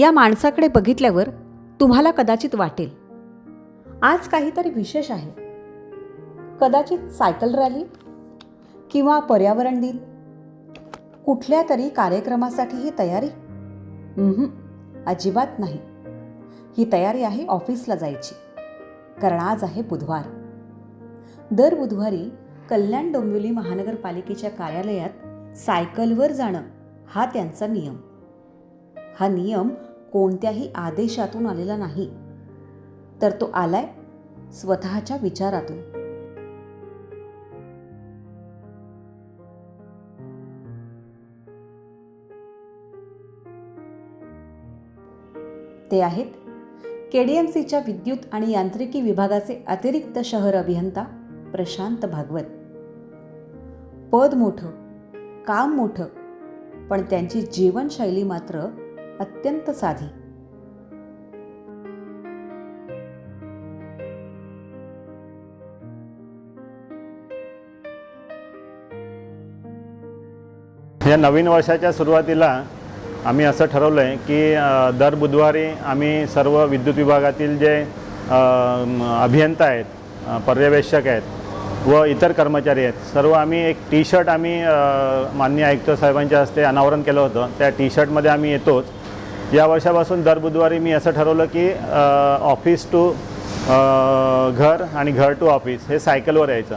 या माणसाकडे बघितल्यावर तुम्हाला कदाचित वाटेल. आज काहीतरी विशेष आहे. कदाचित सायकल रॅली किंवा पर्यावरण दिन. कुठल्या तरी कार्यक्रमासाठी ही तयारी अजिबात नाही. ही तयारी आहे ऑफिसला जायची. कारण आज आहे बुधवार. दर बुधवारी कल्याण डोंबिवली महानगरपालिकेच्या कार्यालयात सायकलवर जाणं हा त्यांचा नियम. हा नियम कोणत्याही आदेशातून आलेला नाही. तर तो आलाय स्वतःच्या विचारातून. ते आहेत केडीएमसीच्या विद्युत आणि यांत्रिकी विभागाचे अतिरिक्त शहर अभियंता प्रशांत भागवत. पद मोठं काम मोठं पण त्यांची जीवनशैली मात्र अत्यंत साधी. या नवीन वर्षाच्या सुरुवातीला आम्ही असं ठरवलं आहे की दर बुधवारी आम्ही सर्व विद्युत विभागातील जे अभियंता आहेत पर्यवेक्षक आहेत व इतर कर्मचारी आहेत सर्व आम्ही एक टी शर्ट आम्ही माननीय आयुक्त साहेबांच्या हस्ते अनावरण केलं होतं. त्या टी शर्टमध्ये आम्ही येतोच. या वर्षापासून दर बुधवारी मी असं ठरवलं की ऑफिस टू घर आणि घर टू ऑफिस हे सायकलवर यायचं.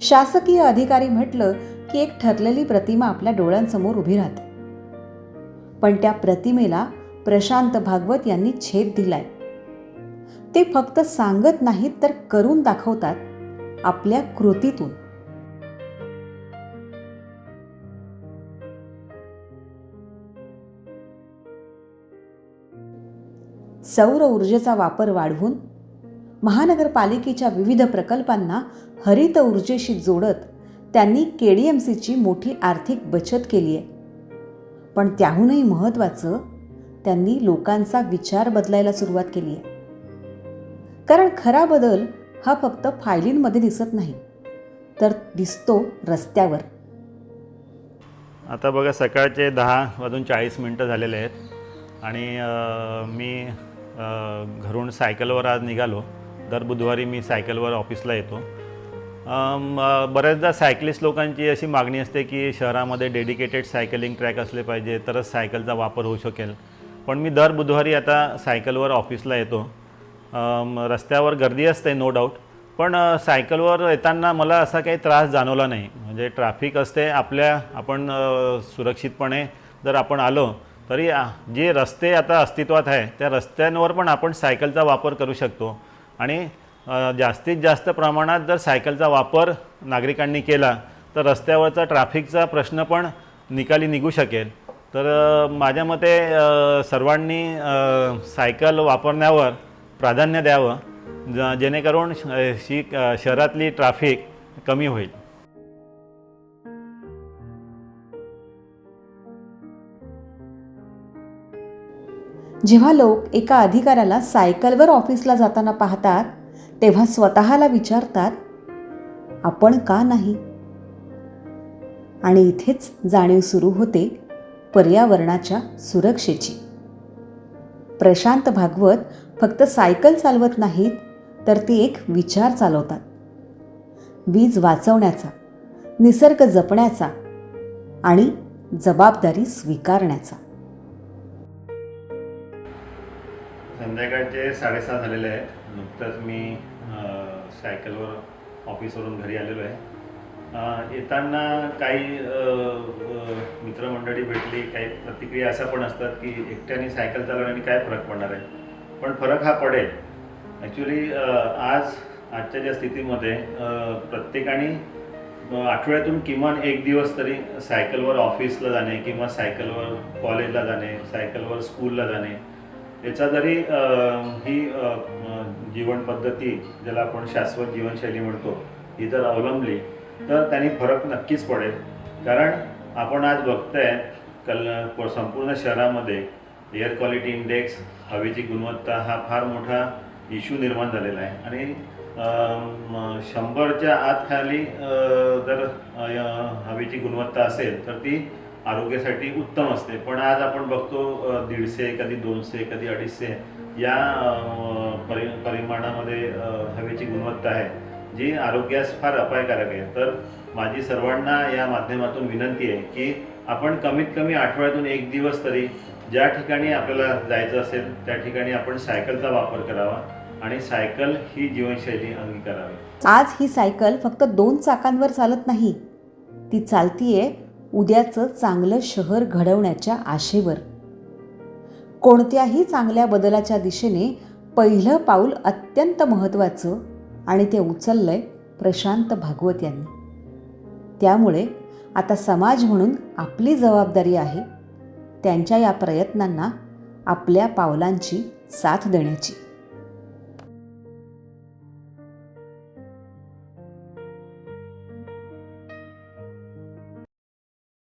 शासकीय अधिकारी म्हटलं की एक ठरलेली प्रतिमा आपल्या डोळ्यांसमोर उभी राहते. पण त्या प्रतिमेला प्रशांत भागवत यांनी छेद दिलाय. ते फक्त सांगत नाहीत तर करून दाखवतात आपल्या कृतीतून. सौर ऊर्जेचा वापर वाढवून महानगरपालिकेच्या विविध प्रकल्पांना हरित ऊर्जेशी जोडत त्यांनी के डी एम सीची मोठी आर्थिक बचत केली आहे. पण त्याहूनही महत्त्वाचं त्यांनी लोकांचा विचार बदलायला सुरुवात केली आहे. कारण खरा बदल हा फक्त फायलींमध्ये दिसत नाही तर दिसतो रस्त्यावर. आता बघा सकाळचे दहा वाजून चाळीस मिनटं झालेले आहेत आणि मी घरून सायकलवर आज निघालो. दर बुधवारी मी सायकलवर ऑफिसला येतो. बऱ्याचदा सायकलिस्ट लोकांची अशी मागणी असते की शहरामध्ये डेडिकेटेड सायकलिंग ट्रॅक असले पाहिजे तरच सायकलचा वापर होऊ शकेल. पण मी दर बुधवारी आता सायकलवर ऑफिसला येतो. रस्त्यावर गर्दी असते नो डाऊट पण सायकलवर येताना मला असा काही त्रास जाणवला नाही. म्हणजे ट्रॅफिक असते आपल्या आपण सुरक्षितपणे जर आपण आलो तरी जे रस्ते आता अस्तित्वात आहे त्या रस्त्यांवर पण आपण सायकलचा वापर करू शकतो. आणि जास्तीत जास्त प्रमाणात जर सायकलचा वापर नागरिकांनी केला तर रस्त्यावरचा ट्रॅफिकचा प्रश्न पण निकाली निघू शकेल. तर माझ्या मते सर्वांनी सायकल वापरण्यावर प्राधान्य द्यावं ज- जेणेकरून शी शहरातली ट्राफिक कमी होईल. जेव्हा लोक एका अधिकाऱ्याला सायकलवर ऑफिसला जाताना पाहतात तेव्हा स्वतःला विचारतात आपण का नाही? आणि इथेच जाणीव सुरू होते पर्यावरणाच्या सुरक्षेची. प्रशांत भागवत फक्त सायकल चालवत नाहीत तर ते एक विचार चालवतात. वीज वाचवण्याचा निसर्ग जपण्याचा आणि जबाबदारी स्वीकारण्याचा. संध्याकाळचे साडेसहा झालेले आहेत. नुकतंच मी सायकलवर ऑफिसवरून घरी आलेलो आहे. येताना काही मित्रमंडळी भेटली काही प्रतिक्रिया अशा पण असतात की एकट्याने सायकल चालवण्याने काय फरक पडणार आहे? पण फरक हा पडेल. ॲक्च्युली आज आजच्या ज्या स्थितीमध्ये प्रत्येकाने आठवड्यातून किमान एक दिवस तरी सायकलवर ऑफिसला जाणे किंवा सायकलवर कॉलेजला जाणे सायकलवर स्कूलला जाणे याचा जरी ही जीवन पद्धती ज्याला आपण शाश्वत जीवनशैली म्हणतो ही जर अवलंबली तर त्यांनी फरक नक्कीच पडेल. कारण आपण आज बघताय कल संपूर्ण शहरामध्ये एअर क्वालिटी इंडेक्स हवेची गुणवत्ता हा फार मोठा इश्यू निर्माण झालेला आहे. आणि शंभरच्या आत खाली जर हवेची गुणवत्ता असेल तर ती आरोग्यासाठी उत्तम असते. पण आज आपण बघतो दीडशे कधी दोनशे कधी अडीचशे या परि परिमाणामध्ये हवेची गुणवत्ता आहे जी आरोग्यास फार अपायकारक आहे. तर माझी सर्वांना या माध्यमातून विनंती आहे की आपण कमीत कमी आठवड्यातून एक दिवस तरी ज्या ठिकाणी आपल्याला जायचं असेल त्या ठिकाणी आपण सायकलचा वापर करावा आणि सायकल ही जीवनशैली अंगीकारावी. आज ही सायकल फक्त दोन चाकांवर चालत नाही ती चालतीये उद्याचं चांगलं शहर घडवण्याच्या आशेवर. कोणत्याही चांगल्या बदलाच्या दिशेने पहिलं पाऊल अत्यंत महत्त्वाचं आणि ते उचललंय प्रशांत भागवत यांनी. त्यामुळे आता समाज म्हणून आपली जबाबदारी आहे त्यांच्या या प्रयत्नांना आपल्या पावलांची साथ देण्याची.